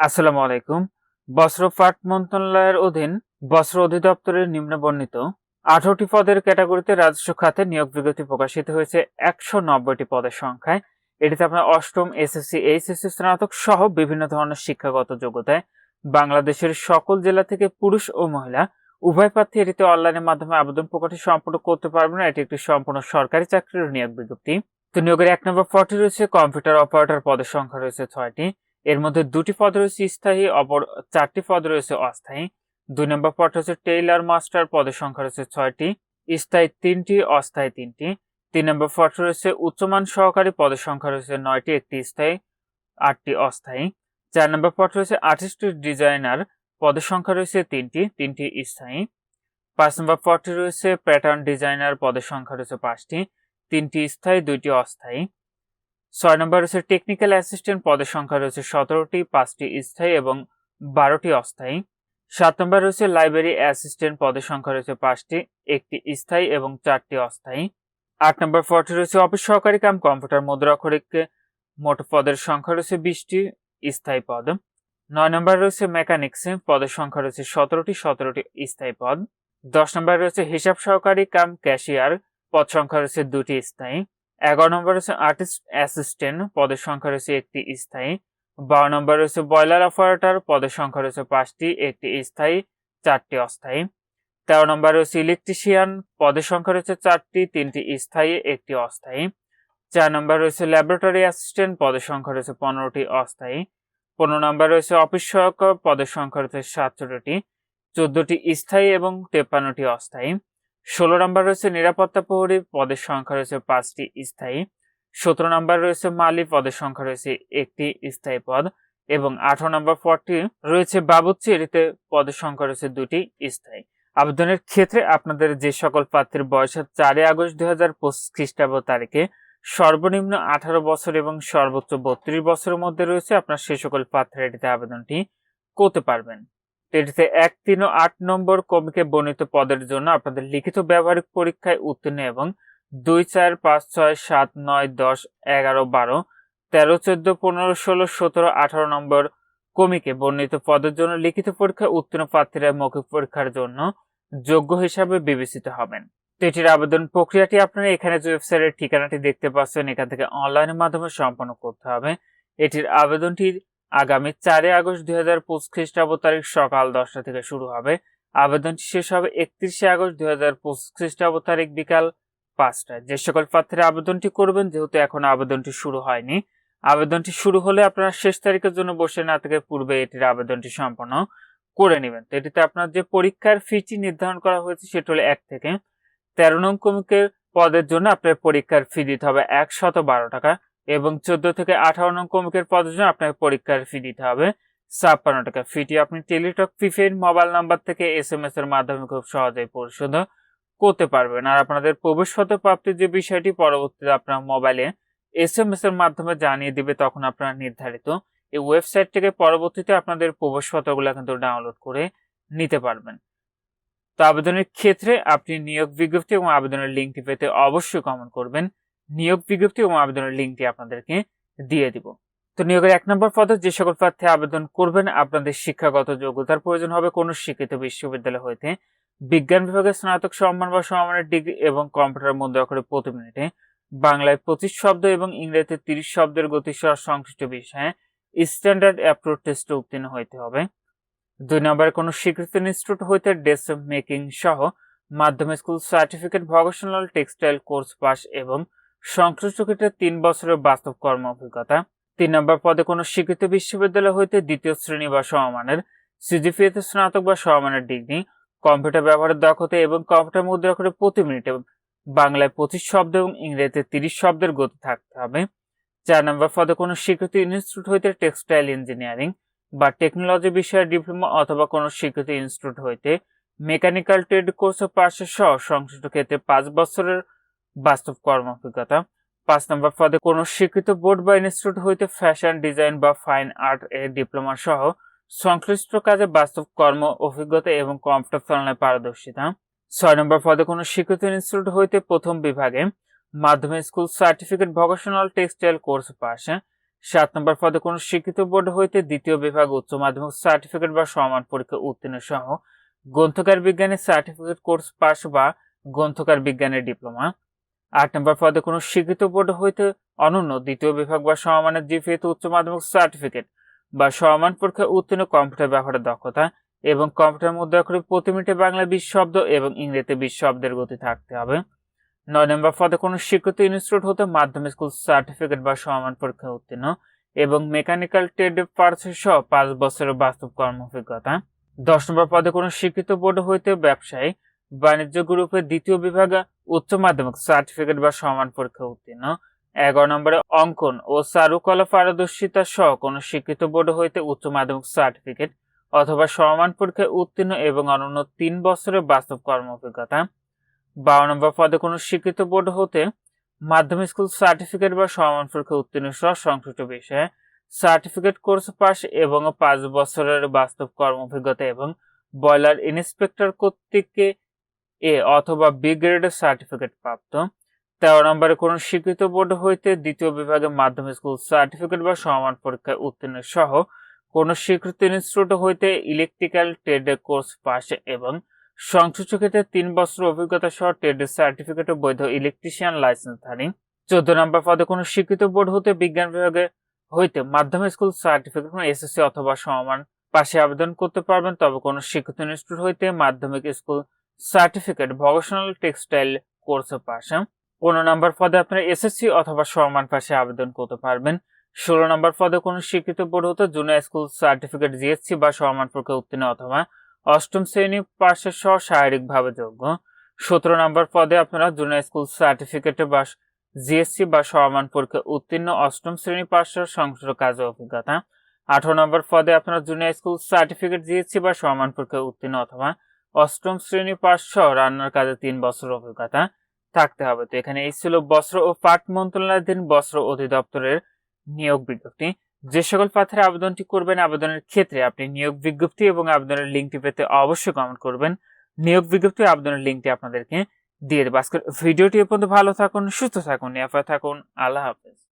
আসসালামু আলাইকুম। বস্ত্র পাট মন্ত্রণালয়ের অধীন বস্ত্র অধিদপ্তরের নিম্ন বর্ণিত আঠারোটি পদের ক্যাটাগরিতে রাজস্ব খাতে নিয়োগ বিজ্ঞপ্তি প্রকাশিত হয়েছে একশো নব্বইটি পদের সংখ্যায়। এটিতে আপনার অষ্টম এসএসসি, এইচএসসি স্নাতক সহ বিভিন্ন ধরনের শিক্ষাগত যোগ্যতায় বাংলাদেশের সকল জেলা থেকে পুরুষ ও মহিলা, উভয় প্রার্থী এটিতে অনলাইনের মাধ্যমে আবেদন প্রকাশে সম্পূর্ণ করতে পারবেন। এটি একটি সম্পূর্ণ সরকারি চাকরির নিয়োগ বিজ্ঞপ্তি। তো নিয়োগের এক নম্বর পদটি রয়েছে কম্পিউটার অপারেটর পদের সংখ্যা রয়েছে ছয়টি। এর মধ্যে দুটি পদ রয়েছে স্থায়ী, অপর চারটি পদ রয়েছে অস্থায়ী। দুই নম্বর পদ হচ্ছে টেইলার মাস্টার, পদের সংখ্যা রয়েছে ছয়টি, স্থায়ী তিনটি, অস্থায়ী তিনটি। তিন নম্বর পদ রয়েছে উচ্চমান সহকারী, পদের সংখ্যা রয়েছে নয়টি, একটি স্থায়ী, আটটি অস্থায়ী। চার নম্বর পদ রয়েছে আর্টিস্টিক ডিজাইনার, পদের সংখ্যা রয়েছে তিনটি তিনটি স্থায়ী। পাঁচ নম্বর পদটি রয়েছে প্যাটার্ন ডিজাইনার, পদের সংখ্যা রয়েছে পাঁচটি, তিনটি স্থায়ী, দুইটি অস্থায়ী। ছয় নম্বর রয়েছে টেকনিক্যাল অ্যাসিস্ট্যান্ট পদের সংখ্যা রয়েছে সতেরোটি, পাঁচটি স্থায়ী এবং বারোটি অস্থায়ী। সাত নম্বর রয়েছে লাইব্রেরি অ্যাসিস্ট্যান্ট পদের সংখ্যা রয়েছে পাঁচটি, একটি স্থায়ী এবং চারটি অস্থায়ী। আট নম্বর পদটি রয়েছে অফিস সহকারী কাম, কম্পিউটার মুদ্রাক্ষরিক মোট পদের সংখ্যা রয়েছে বিশটি, স্থায়ী পদ। নয় নম্বর রয়েছে মেকানিক্স পদের সংখ্যা রয়েছে সতেরোটি সতেরোটি স্থায়ী পদ। দশ নম্বর রয়েছে হিসাব সহকারী কাম ক্যাশিয়ার পদ সংখ্যা রয়েছে দুটি স্থায়ী। এগারো নম্বর রয়েছে আর্টিস্ট অ্যাসিস্ট্যান্ট পদের সংখ্যা রয়েছে একটি স্থায়ী। বারো নম্বর রয়েছে বয়লার অপারেটর পদের সংখ্যা রয়েছে পাঁচটি, একটি স্থায়ী, চারটি অস্থায়ী। তেরো নম্বর রয়েছে ইলেকট্রিশিয়ান পদের সংখ্যা রয়েছে চারটি, তিনটি স্থায়ী, একটি অস্থায়ী। চার নম্বর রয়েছে ল্যাবরেটরি অ্যাসিস্ট্যান্ট পদের সংখ্যা রয়েছে পনেরোটি অস্থায়ী। পনেরো নম্বর রয়েছে অফিস সহায়ক পদের সংখ্যা রয়েছে সাতষট্টি চোদ্দটি স্থায়ী এবং তেপ্পান্নটি অস্থায়ী। ষোলো নম্বর রয়েছে নিরাপত্তা প্রহরী, পদের সংখ্যা রয়েছে পাঁচটি স্থায়ী। সতেরো নম্বর রয়েছে মালি, পদের সংখ্যা রয়েছে একটি স্থায়ী পদ। এবং আঠারো নম্বর পদটি রয়েছে বাবুচ্চি এটিতে পদের সংখ্যা রয়েছে দুটি স্থায়ী। আবেদনের ক্ষেত্রে আপনাদের যে সকল প্রার্থীর বয়স চারই আগস্ট দুই হাজার পঁচিশ খ্রিস্টাব্দ তারিখে, সর্বনিম্ন আঠারো বছর এবং সর্বোচ্চ বত্রিশ বছরের মধ্যে রয়েছে, আপনার সে সকল প্রার্থীরা এটিতে আবেদনটি করতে পারবেন। এটিতে এক তিন ও আট নম্বর কমিকে বর্ণিত পদের জন্য আপনাদের লিখিত ব্যবহারিক পরীক্ষায় উত্তীর্ণ এবং দুই চার পাঁচ ছয় সাত নয় দশ এগারো বারো তেরো চোদ্দ পনেরো ষোলো সতেরো আঠারো নম্বর কমিকে বর্ণিত পদের জন্য লিখিত পরীক্ষায় উত্তীর্ণ প্রার্থীরা মৌখিক পরীক্ষার জন্য যোগ্য হিসাবে বিবেচিত হবেন। তো এটির আবেদন প্রক্রিয়াটি আপনারা এখানে যে ওয়েবসাইটের ঠিকানাটি দেখতে পাচ্ছেন, এখান থেকে অনলাইনের মাধ্যমে সম্পন্ন করতে হবে। এটির আবেদনটি আগামী চারই আগস্ট দুই হাজার পঁচিশ খ্রিস্টাব্দ তারিখ সকাল দশটা থেকে শুরু হবে। আবেদনটি শেষ হবে একত্রিশে আগস্ট দুই হাজার পঁচিশ খ্রিস্টাব্দ তারিখ বিকাল পাঁচটায়। যে সকল প্রার্থীরা আবেদনটি করবেন, যেহেতু এখন আবেদনটি শুরু হয়নি, আবেদনটি শুরু হলে আপনারা শেষ তারিখের জন্য বসে না থেকে পূর্বে এটির আবেদনটি সম্পন্ন করে নেবেন। তো এটিতে আপনার যে পরীক্ষার ফিটি নির্ধারণ করা হয়েছে, সেটা হলো এক থেকে তেরো নং কমিকের পদের জন্য আপনার পরীক্ষার ফি দিতে হবে একশত বারো টাকা। এবং চোদ্দ থেকে আঠারো নং কমিকের পদের জন্য আপনাকে পরীক্ষার ফি দিতে হবে। ছাপ্পান্ন টাকা ফিটি আপনি টেলিটক প্রিপেড মোবাইল নাম্বার থেকে এস এম এস এর মাধ্যমে খুব সহজেই পরিশোধ করতে পারবেন। আর আপনাদের প্রবেশপত্র প্রাপ্তির যে বিষয়টি পরবর্তীতে আপনার মোবাইলে এস এম এস এর মাধ্যমে জানিয়ে দিবে, তখন আপনারা নির্ধারিত এই ওয়েবসাইট থেকে পরবর্তীতে আপনাদের প্রবেশপত্রগুলো কিন্তু ডাউনলোড করে নিতে পারবেন। তো আবেদনের ক্ষেত্রে আপনি নিয়োগ বিজ্ঞপ্তি এবং আবেদনের লিঙ্কটি পেতে অবশ্যই কমেন্ট করবেন। নিয়োগ বিজ্ঞপ্তি এবং আবেদনের লিঙ্কটি আপনাদেরকে দিয়ে দিব। তো নিয়োগের এক নম্বর পদে যে সকল প্রার্থী আবেদন করবেন, আপনাদের শিক্ষাগত যোগ্যতার প্রয়োজন হবে। কোনো শিক্ষিত বিশ্ববিদ্যালয় হইতে বিজ্ঞান বিভাগে স্নাতক সম্মান বা সমমানের ডিগ্রি এবং কম্পিউটার মধ্যে অক্ষরে প্রতি মিনিটে বাংলায় পঁচিশ শব্দ এবং ইংরেজিতে তিরিশ শব্দের গতিসহ সংশ্লিষ্ট বিষয়ে স্ট্যান্ডার্ড অ্যাপ্রোচ টেস্টে উত্তীর্ণ হইতে হবে। দুই নম্বরে কোনো স্বীকৃত ইনস্টিটিউট হইতে ড্রেস মেকিং সহ মাধ্যমিক school certificate vocational textile course pass এবং সংশ্লিষ্ট ক্ষেত্রে তিন বছরের বাস্তব কর্ম অভিজ্ঞতা, তিন নম্বর পদে কোনো স্বীকৃত বিশ্ববিদ্যালয় হইতে দ্বিতীয় শ্রেণি বা সমমানের সিজিপিএতে স্নাতক বা সমমানের ডিগ্রি, কম্পিউটার ব্যবহারের দক্ষতা এবং কম্পিউটার মুদ্রা করে প্রতি মিনিটে বাংলায় পঁচিশ শব্দ এবং ইংরেজিতে তিরিশ শব্দের গতি থাকতে হবে। চার নম্বর পদে কোনো স্বীকৃত ইনস্টিটিউট হইতে টেক্সটাইল ইঞ্জিনিয়ারিং বা টেকনোলজি বিষয়ে ডিপ্লোমা অথবা কোনো স্বীকৃত ইনস্টিটিউট হইতে মেকানিক্যাল ট্রেড কোর্স পাশে সহ সংশ্লিষ্ট ক্ষেত্রে পাঁচ বছরের বাস্তব কর্ম অভিজ্ঞতা। পাঁচ নম্বর পদে কোনো স্বীকৃত বোর্ড বা ইনস্টিটিউট হইতে ফ্যাশন, ডিজাইন বা ফাইন আর্ট এর ডিপ্লোমা সহ সংশ্লিষ্ট কাজে বাস্তব কর্ম, অভিজ্ঞতা এবং কম্পিউটার চালনায় পারদর্শিতা। ছয় নম্বর পদে কোনো স্বীকৃত ইনস্টিটিউট হইতে প্রথম বিভাগে মাধ্যমিক school certificate, vocational, textile course পাশে সাত নম্বর পদে কোনো শিক্ষিত বোর্ড হইতে দ্বিতীয় বিভাগ উচ্চ মাধ্যমিক সার্টিফিকেট বা সমান পরীক্ষা উত্তীর্ণ সহ গ্রন্থকার বিজ্ঞানের সার্টিফিকেট কোর্স পাস বা গ্রন্থকার বিজ্ঞানের ডিপ্লোমা। আট নম্বর পদে কোনো শিক্ষিত বোর্ড হইতে অনন্য দ্বিতীয় বিভাগ বা সমমানের জিপিএতে উচ্চ মাধ্যমিক সার্টিফিকেট বা সমান পরীক্ষা উত্তীর্ণ কম্পিউটার ব্যবহারের দক্ষতা এবং কম্পিউটার মধ্যে অক্ষরে প্রতি মিনিটে বাংলা বিশ শব্দ এবং ইংরেজিতে বিশ শব্দের গতি থাকতে হবে। নয় নম্বর পদে কোনো স্বীকৃত ইনস্টিটিউট হতে মাধ্যমিক স্কুল সার্টিফিকেট বা সমান পরীক্ষা উত্তীর্ণ এবং মেকানিক্যাল ট্রেড পার্স সহ পাঁচ বছরের বাস্তব কর্ম অভিজ্ঞতা। দশ নম্বর পদে কোনো স্বীকৃত বোর্ড হইতে ব্যবসায়ী বাণিজ্য গ্রুপের দ্বিতীয় বিভাগে উচ্চ মাধ্যমিক সার্টিফিকেট বা সমান পরীক্ষা উত্তীর্ণ। এগারো নম্বরে অঙ্কন ও চারুকলা পারদর্শিতা সহ কোনো স্বীকৃত বোর্ড হইতে উচ্চ মাধ্যমিক সার্টিফিকেট অথবা সমান পরীক্ষায় উত্তীর্ণ এবং অনন্য তিন বছরের বাস্তব কর্ম অভিজ্ঞতা। বারো নম্বর পদে কোনো স্বীকৃত বোর্ড হতে মাধ্যমিক স্কুল সার্টিফিকেট বা সমান পরীক্ষা উত্তীর্ণ সহ সংশ্লিষ্ট বিষয়ে সার্টিফিকেট কোর্স পাস এবং পাঁচ বছরের বাস্তব কর্ম অভিজ্ঞতা এবং বয়লার ইন্সপেক্টর কর্তৃক এ অথবা বি গ্রেডের সার্টিফিকেট প্রাপ্ত। তেরো নম্বরে কোনো স্বীকৃত বোর্ড হইতে দ্বিতীয় বিভাগে মাধ্যমিক স্কুল সার্টিফিকেট বা সমান পরীক্ষায় উত্তীর্ণ সহ কোনো স্বীকৃত ইনস্টিটিউট হইতে ইলেকট্রিক্যাল ট্রেড কোর্স পাস এবং সংশ্লিষ্ট ক্ষেত্রে তিন বছর অভিজ্ঞতা সহ ট্রেডের সার্টিফিকেট বৈধ ইলেকট্রিশিয়ান লাইসেন্সধারী চোদ্দ নম্বর পদে কোনো স্বীকৃত বোর্ড হতে বিজ্ঞান বিভাগে হইতে মাধ্যমিক স্কুল সার্টিফিকেট এসএসসি অথবা সমান পাশে আবেদন করতে পারবেন, তবে কোনো শিক্ষিত ইনস্টিটিউট হইতে মাধ্যমিক স্কুল সার্টিফিকেট ভকেশনাল টেক্সটাইল কোর্সে পাশে পনেরো নম্বর পদে আপনারা এসএসসি অথবা সমান পাশে আবেদন করতে পারবেন। ষোলো নম্বর পদে কোনো স্বীকৃত বোর্ড হতে জুনিয়র স্কুল সার্টিফিকেট জিএসসি বা সমান পরীক্ষা উত্তীর্ণ অথবা অষ্টম শ্রেণি পাশের সহ শারীরিকভাবে যোগ্য। সতেরো নম্বর পদে আপনারা জুনিয়র স্কুল সার্টিফিকেটে বা জিএসসি বা সমান পরীক্ষা উত্তীর্ণ অষ্টম শ্রেণি পাশের সংশ্লিষ্ট কাজে অভিজ্ঞতা। আঠারো নম্বর পদে আপনারা জুনিয়র স্কুল সার্টিফিকেট জিএসসি বা সমান পরীক্ষা উত্তীর্ণ অথবা অষ্টম শ্রেণি পাশ সহ রান্নার কাজে তিন বছর অভিজ্ঞতা থাকতে হবে। তো এখানে এই ছিল বস্ত্র ও পাট মন্ত্রণালয়াধীন বস্ত্র অধিদপ্তরের নিয়োগ বিজ্ঞপ্তি। যে সকল পাথরে আবেদনটি করবেন আবেদনের ক্ষেত্রে আপনি নিয়োগ বিজ্ঞপ্তি এবং আবেদনের লিঙ্কটি পেতে অবশ্যই কমেন্ট করবেন। নিয়োগ বিজ্ঞপ্তি আবেদনের লিঙ্কটি আপনাদেরকে দিয়ে দেবো। আজকের ভিডিওটি এ পর্যন্ত ভালো থাকুন, সুস্থ থাকুন, নিরাপদ থাকুন। আল্লাহ হাফেজ।